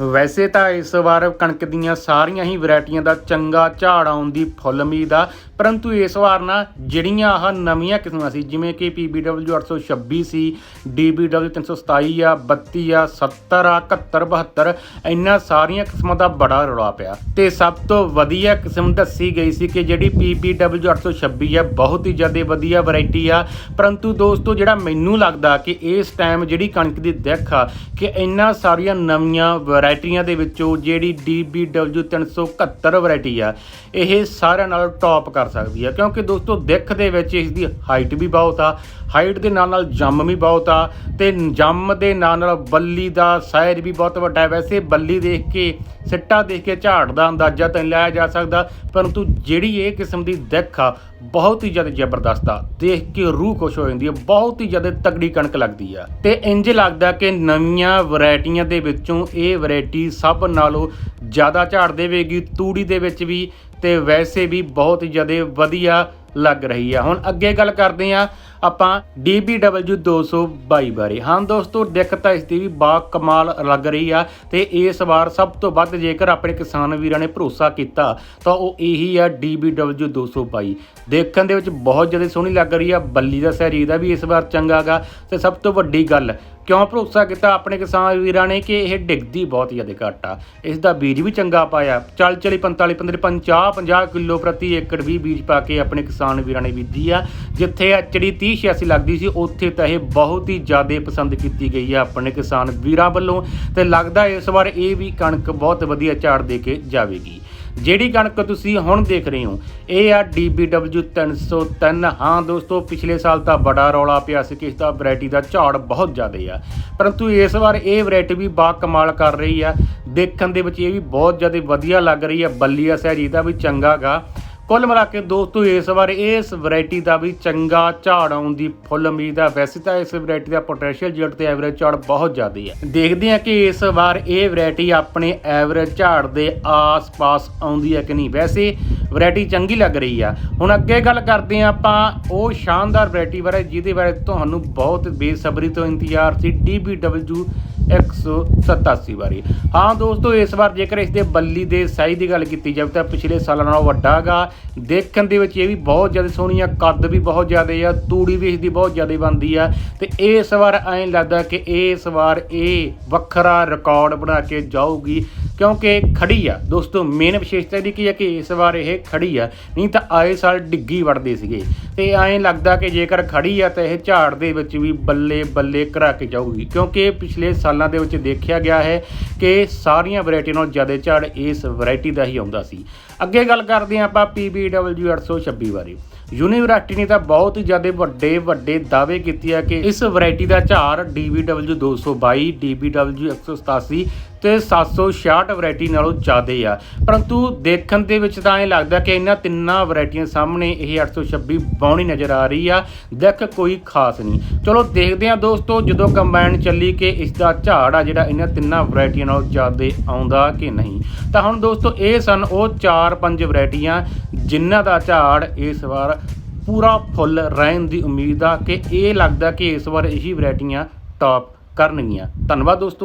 ਵੈਸੇ ਤਾਂ ਇਸ ਵਾਰ ਕਣਕ ਦੀਆਂ ਸਾਰੀਆਂ ਹੀ ਵੈਰਾਈਟੀਆਂ ਦਾ ਚੰਗਾ ਝਾੜ ਆਉਣ ਦੀ ਫੁੱਲ ਉਮੀਦ ਆ, ਪਰੰਤੂ ਇਸ ਵਾਰ ਨਾ ਜਿਹੜੀਆਂ ਆਹ ਨਵੀਆਂ ਕਿਸਮਾਂ ਸੀ, ਜਿਵੇਂ ਕਿ PBW 826 ਸੀ DBW 327 ਆ 32 ਆ 70 ਆ 71 72 ਇੰਨਾ ਸਾਰੀਆਂ ਕਿਸਮਾਂ ਦਾ ਬੜਾ ਰੌਲਾ ਪਿਆ। ਤੇ ਸਭ ਤੋਂ ਵਧੀਆ ਕਿਸਮ ਦੱਸੀ ਗਈ ਸੀ ਕਿ ਜਿਹੜੀ PBW 826 ਆ, ਬਹੁਤ ਹੀ ਜ਼ਿਆਦਾ ਵਧੀਆ ਵੈਰਾਈਟੀ ਆ। ਪਰੰਤੂ ਦੋਸਤੋ, ਜਿਹੜਾ ਮੈਨੂੰ ਲੱਗਦਾ ਕਿ ਇਸ ਟਾਈਮ ਜਿਹੜੀ ਕਣਕ ਦੀ ਦਿੱਖ ਆ, ਕਿ ਇੰਨਾ ਸਾਰੀਆਂ ਨਵੀਆਂ ਵੈਰਾਈਟੀਆਂ ਦੇ ਵਿੱਚੋਂ ਜਿਹੜੀ DBW 371 ਵੈਰਾਈਟੀ ਆ, ਇਹ ਸਾਰਿਆਂ ਨਾਲ ਟੌਪ ਕਰ ਸਕਦੀ ਆ। ਕਿਉਂਕਿ ਦੋਸਤੋ, ਦਿੱਖ ਦੇ ਵਿੱਚ ਇਸ ਦੀ ਹਾਈਟ ਵੀ ਬਹੁਤ ਆ ਹਾਈਟ ਦੇ ਨਾਲ ਨਾਲ ਜੰਮ ਵੀ ਬਹੁਤ ਆ, ਤੇ ਜੰਮ ਦੇ ਨਾਲ ਨਾਲ ਬੱਲੀ ਦਾ ਸਾਈਜ਼ ਵੀ ਬਹੁਤ ਵੱਡਾ ਹੈ। ਵੈਸੇ ਬੱਲੀ ਦੇਖ ਕੇ, ਸਿੱਟਾ ਦੇਖ ਕੇ ਝਾੜ ਦਾ ਅੰਦਾਜ਼ਾ ਤਾਂ ਨਹੀਂ ਲਾਇਆ ਜਾ ਸਕਦਾ, ਪਰੰਤੂ ਜਿਹੜੀ ਇਹ ਕਿਸਮ ਦੀ ਦਿੱਖ ਆ, ਬਹੁਤ ਹੀ ਜ਼ਿਆਦਾ ਜ਼ਬਰਦਸਤ ਆ। ਦੇਖ ਕੇ ਰੂਹ ਖੁਸ਼ ਹੋ ਜਾਂਦੀ ਹੈ ਬਹੁਤ ਹੀ ਜ਼ਿਆਦਾ ਤਗੜੀ ਕਣਕ ਲੱਗਦੀ ਆ। ਤੇ ਇੰਜ ਲੱਗਦਾ ਕਿ ਨਵੀਆਂ ਵੈਰਾਈਟੀਆਂ ਦੇ ਵਿੱਚੋਂ ਇਹ ਵੈਰਾਈਟੀ ਸਭ ਨਾਲੋਂ ਜ਼ਿਆਦਾ ਝਾੜ ਦੇਵੇਗੀ, ਤੂੜੀ ਦੇ ਵਿੱਚ ਵੀ ਤੇ ਵੈਸੇ ਵੀ ਬਹੁਤ ਜ਼ਿਆਦਾ ਵਧੀਆ ਲੱਗ ਰਹੀ ਆ। ਹੁਣ ਅੱਗੇ ਗੱਲ ਕਰਦੇ ਆ ਆਪਾਂ DBW 222 ਬਾਰੇ। ਹਾਂ ਦੋਸਤੋ ਦਿੱਕਤ ਤਾਂ ਇਸ ਦੀ ਵੀ ਬਾ ਕਮਾਲ ਲੱਗ ਰਹੀ ਆ ਤੇ ਇਸ ਵਾਰ ਸਭ ਤੋਂ ਵੱਧ ਜੇਕਰ ਆਪਣੇ ਕਿਸਾਨ ਵੀਰਾਂ ਨੇ ਭਰੋਸਾ ਕੀਤਾ, ਤਾਂ ਉਹ ਇਹੀ ਆ DBW 222 ਦੇਖਣ ਦੇ ਵਿੱਚ ਬਹੁਤ ਜ਼ਿਆਦਾ ਸੋਹਣੀ ਲੱਗ ਰਹੀ ਆ, ਬੱਲੀ ਦਾ ਸਹਿਰੀ ਦਾ ਵੀ ਇਸ ਵਾਰ ਚੰਗਾਗਾ ਤੇ ਸਭ ਤੋਂ ਵੱਡੀ ਗੱਲ, ਕਿਉਂ ਭਰੋਸਾ ਕੀਤਾ ਆਪਣੇ ਕਿਸਾਨ ਵੀਰਾਂ ਨੇ ਕਿ ਇਹ ਡਿੱਗਦੀ ਬਹੁਤ ਜ਼ਿਆਦਾ ਘੱਟ ਆ। ਇਸ ਦਾ ਬੀਜ ਵੀ ਚੰਗਾ ਪਾਇਆ। ਚੱਲ ਚਲੀ 45 45 50 50 ਕਿਲੋ ਪ੍ਰਤੀ ਏਕੜ ਵੀ ਬੀਜ ਪਾ ਕੇ ਆਪਣੇ ਕਿਸਾਨ ਵੀਰਾਂ ਨੇ ਬੀਜੀ ਆ। ਜਿੱਥੇ ਐਚਡੀ 30 86 ਲੱਗਦੀ ਸੀ, ਉੱਥੇ ਤਾਂ ਇਹ ਬਹੁਤ ਹੀ ਜ਼ਿਆਦਾ ਪਸੰਦ ਕੀਤੀ ਗਈ ਆ ਆਪਣੇ ਕਿਸਾਨ ਵੀਰਾਂ ਵੱਲੋਂ ਤੇ ਲੱਗਦਾ ਇਸ ਵਾਰ ਇਹ ਵੀ ਕਣਕ ਬਹੁਤ ਵਧੀਆ ਝਾੜ ਦੇ ਕੇ ਜਾਵੇਗੀ। ਜਿਹੜੀ ਕਣਕ ਤੁਸੀਂ ਹੁਣ ਦੇਖ ਰਹੇ ਹੋ, ਇਹ ਆ DBW 303 ਹਾਂ ਦੋਸਤੋ, ਪਿਛਲੇ ਸਾਲ ਤਾਂ ਬੜਾ ਰੌਲਾ ਪਿਆ ਸੀ ਕਿ ਇਸ ਦਾ ਵੈਰਾਈਟੀ ਦਾ ਝਾੜ ਬਹੁਤ ਜ਼ਿਆਦਾ ਆ। ਪਰੰਤੂ ਇਸ ਵਾਰ ਇਹ ਵੈਰਾਈਟੀ ਵੀ ਬਾ ਕਮਾਲ ਕਰ ਰਹੀ ਆ। ਦੇਖਣ ਦੇ ਵਿੱਚ ਇਹ ਵੀ ਬਹੁਤ ਜ਼ਿਆਦਾ ਵਧੀਆ ਲੱਗ ਰਹੀ ਆ। ਬੱਲੀਆ ਸਹਿਰੀ ਇਹਦਾ ਵੀ ਚੰਗਾਗਾ ਕੁੱਲ ਮਿਲਾ ਕੇ ਦੋਸਤੋ, ਇਸ ਵਾਰ ਇਸ ਵੈਰਾਈਟੀ ਦਾ ਵੀ ਚੰਗਾ ਝਾੜ ਆਉਣ ਦੀ ਫੁੱਲ ਉਮੀਦ ਆ ਵੈਸੇ ਤਾਂ ਇਸ ਵੈਰਾਈਟੀ ਦਾ ਪੋਟੈਂਸ਼ੀਅਲ ਜੀਟ ਤੇ ਐਵਰੇਜ ਝਾੜ ਬਹੁਤ ਜ਼ਿਆਦਾ ਹੈ ਦੇਖਦੇ ਹਾਂ ਕਿ ਇਸ ਵਾਰ ਇਹ ਵੈਰਾਈਟੀ ਆਪਣੇ ਐਵਰੇਜ ਝਾੜ ਦੇ ਆਸ-ਪਾਸ ਆਉਂਦੀ ਹੈ ਕਿ ਨਹੀਂ। ਵੈਸੇ ਵੈਰਾਈਟੀ ਚੰਗੀ ਲੱਗ ਰਹੀ ਆ। ਹੁਣ ਅੱਗੇ ਗੱਲ ਕਰਦੇ ਹਾਂ ਆਪਾਂ ਉਹ ਸ਼ਾਨਦਾਰ ਵੈਰਾਈਟੀ ਬਾਰੇ, ਜਿਹਦੇ ਬਾਰੇ ਤੁਹਾਨੂੰ ਬਹੁਤ ਬੇਸਬਰੀ ਤੋਂ ਇੰਤਜ਼ਾਰ ਸੀ। DBW 187 ਵਾਰੀ। ਹਾਂ ਦੋਸਤੋ, ਇਸ ਵਾਰ ਜੇਕਰ ਇਸ ਦੇ ਬੱਲੀ ਦੇ ਸਾਈਜ਼ ਦੀ ਗੱਲ ਕੀਤੀ ਜਾਵੇ ਤਾਂ ਪਿਛਲੇ ਸਾਲਾਂ ਨਾਲੋਂ ਵੱਡਾ ਵੱਡਾਗਾ ਦੇਖਣ ਦੇ ਵਿੱਚ ਇਹ ਵੀ ਬਹੁਤ ਜ਼ਿਆਦਾ ਸੋਹਣੀ ਆ, ਕੱਦ ਵੀ ਬਹੁਤ ਜ਼ਿਆਦਾ ਆ, ਤੂੜੀ ਵੀ ਇਸ ਦੀ ਬਹੁਤ ਜ਼ਿਆਦਾ ਬਣਦੀ ਆ। ਤੇ ਇਸ ਵਾਰ ਐਂ ਲੱਗਦਾ ਕਿ ਇਸ ਵਾਰ ਇਹ ਵੱਖਰਾ ਰਿਕਾਰਡ ਬਣਾ ਕੇ ਜਾਊਗੀ। ਕਿਉਂਕਿ ਖੜੀ ਆ। ਦੋਸਤੋ ਮੇਨ ਵਿਸ਼ੇਸ਼ਤਾ ਇਹਦੀ ਕੀ ਹੈ ਕਿ ਇਸ ਵਾਰ ਇਹ ਖੜੀ ਆ। ਨਹੀਂ ਤਾਂ ਆਏ ਸਾਲ ਡਿੱਗੀ ਵੜਦੇ ਸੀਗੇ। ਤੇ ਐਂ ਲੱਗਦਾ ਕਿ ਜੇਕਰ ਖੜੀ ਆ ਤਾਂ ਇਹ ਝਾੜ ਦੇ ਵਿੱਚ ਵੀ ਬੱਲੇ ਬੱਲੇ ਕਰਾ ਕੇ ਜਾਊਗੀ। ਕਿਉਂਕਿ ਪਿਛਲੇ ਸਾਲਾਂ ਦੇ ਵਿੱਚ ਦੇਖਿਆ ਗਿਆ ਹੈ ਕਿ ਸਾਰੀਆਂ ਵੈਰਾਈਟੀਆਂ ਨਾਲੋਂ ਜ਼ਿਆਦਾ ਝਾੜ ਇਸ ਵੈਰਾਈਟੀ ਦਾ ਹੀ ਆਉਂਦਾ ਸੀ। ਅੱਗੇ ਗੱਲ ਕਰਦੇ ਹਾਂ ਆਪਾਂ PBW 826 ਬਾਰੇ। ਯੂਨੀਵਰਸਿਟੀ ਨੇ ਤਾਂ ਬਹੁਤ ਹੀ ਜ਼ਿਆਦਾ ਵੱਡੇ ਵੱਡੇ ਦਾਅਵੇ ਕੀਤੇ ਆ ਕਿ ਇਸ ਵੈਰਾਈਟੀ ਦਾ ਝਾੜ DBW 222 DBW 187 ਤੇ 766 ਵੈਰਾਈਟੀ ਨਾਲੋਂ ਜ਼ਿਆਦਾ ਆ। ਪਰੰਤੂ ਦੇਖਣ ਦੇ ਵਿੱਚ ਤਾਂ ਇਹ ਲੱਗਦਾ ਕਿ ਇਹਨਾਂ ਤਿੰਨਾਂ ਵੈਰਾਈਟੀਆਂ ਸਾਹਮਣੇ ਇਹ 826 ਬੌਣੀ ਨਜ਼ਰ ਆ ਰਹੀ ਆ, ਦਿੱਖ ਕੋਈ ਖਾਸ ਨਹੀਂ। ਚਲੋ ਦੇਖਦੇ ਆ ਦੋਸਤੋ ਜਦੋਂ ਕੰਬਾਈਨ ਚੱਲੀ ਕਿ ਇਸ ਦਾ ਝਾੜ ਆ ਜਿਹੜਾ ਇਹਨਾਂ ਤਿੰਨਾਂ ਵੈਰਾਈਟੀਆਂ ਨਾਲੋਂ ਜ਼ਿਆਦਾ ਆਉਂਦਾ ਕਿ ਨਹੀਂ। ਤਾਂ ਹੁਣ ਦੋਸਤੋ ਇਹ ਸਨ ਉਹ 4-5 ਵੈਰਾਈਟੀਆਂ ਜਿਨ੍ਹਾਂ ਦਾ ਝਾੜ ਇਸ ਵਾਰ ਪੂਰਾ ਫੁੱਲ ਰਹਿਣ ਦੀ ਉਮੀਦ ਆ ਕਿ ਇਹ ਲੱਗਦਾ ਕਿ ਇਸ ਵਾਰ ਇਹੀ ਵੈਰਾਈਟੀਆਂ ਟੌਪ ਕਰਨਗੀਆਂ। ਧੰਨਵਾਦ ਦੋਸਤੋ।